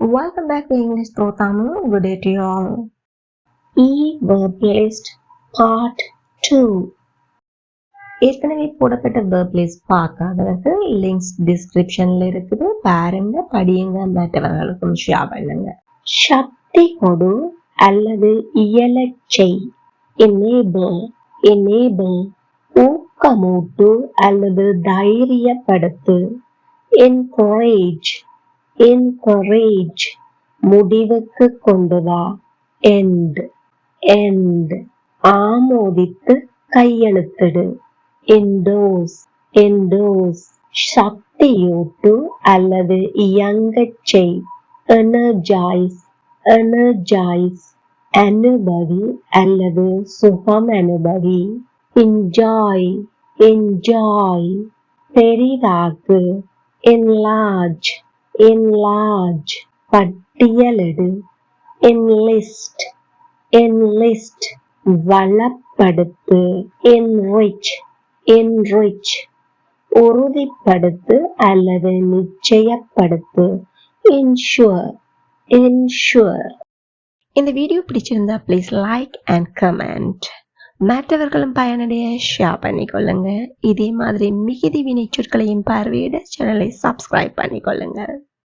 Welcome back to English Pro Tamil. Good day to you all. E verb list part 2. ஏற்கனவே போடப்பட்ட verb list பார்க்காதவர்கள் links டிஸ்கிரிப்ஷன்ல இருக்குது பாருங்க படியுங்க மற்றவர்களுக்கும் ஷேர் பண்ணுங்க சக்தி கொடு அல்லது இயலச் செய் enable enable ஊக்கமூட்டு அல்லது தைரியப்படுத்து encourage encourage முடிவுக்கு கொண்டு வா end end ஆமோதித்து கையெழுத்திடு endorse endorse சக்தியூட்டு அல்லது இயங்கச் செய் energize energize அனுபவி அல்லது சுகம் அனுபவி enjoy enjoy பெரிதாக்கு enlarge enlarge பட்டியலிடு. Enlist enlist வளப்படுத்து. Enrich enrich உறுதிப்படுத்து அல்லது நிச்சயப்படுத்து. Ensure ensure. இந்த வீடியோ பிடிச்சிருந்தா ப்ளீஸ் லைக் அண்ட் கமெண்ட் மற்றவர்களும் பயனடைய ஷேர் பண்ணிக்கொள்ளுங்க. இதே மாதிரி மிகுதி வினை சொற்களையும் பார்வையிட சேனலை சப்ஸ்கிரைப் பண்ணிக்கொள்ளுங்கள்